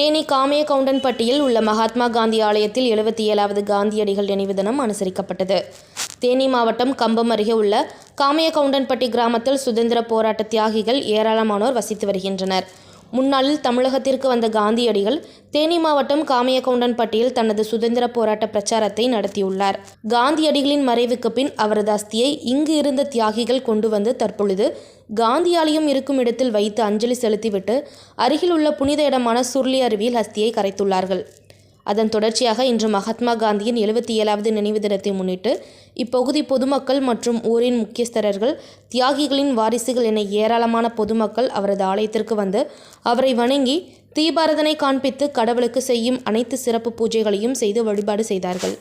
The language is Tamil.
தேனி காமையகவுண்டன்பட்டியில் உள்ள மகாத்மா காந்தி ஆலயத்தில் எழுபத்தி ஏழாவது காந்தியடிகள் நினைவு தினம் அனுசரிக்கப்பட்டது. தேனி மாவட்டம் கம்பம் அருகே உள்ள காமிய கவுண்டன்பட்டி கிராமத்தில் சுதந்திர போராட்ட தியாகிகள் ஏராளமானோர் வசித்து வருகின்றனர். முன்னாளில் தமிழகத்திற்கு வந்த காந்தியடிகள் தேனி மாவட்டம் காமையகவுண்டன்பட்டியில் தனது சுதந்திர போராட்ட பிரச்சாரத்தை நடத்தியுள்ளார். காந்தியடிகளின் மறைவுக்கு பின் அவரது அஸ்தியை இங்கு இருந்த தியாகிகள் கொண்டு வந்து தற்பொழுது காந்தி ஆலயம் இருக்கும் இடத்தில் வைத்து அஞ்சலி செலுத்திவிட்டு அருகில் உள்ள புனித இடமான சுருளி அருவியில் அஸ்தியை கரைத்துள்ளார்கள். அதன் தொடர்ச்சியாக இன்று மகாத்மா காந்தியின் எழுபத்தி ஏழாவது நினைவு தினத்தை முன்னிட்டு இப்பகுதி பொதுமக்கள் மற்றும் ஊரின் முக்கியஸ்தரர்கள் தியாகிகளின் வாரிசுகள் என ஏராளமான பொதுமக்கள் அவரது ஆலயத்திற்கு வந்து அவரை வணங்கி தீபாரதனை காண்பித்து கடவுளுக்கு செய்யும் அனைத்து சிறப்பு பூஜைகளையும் செய்து வழிபாடு செய்தார்கள்.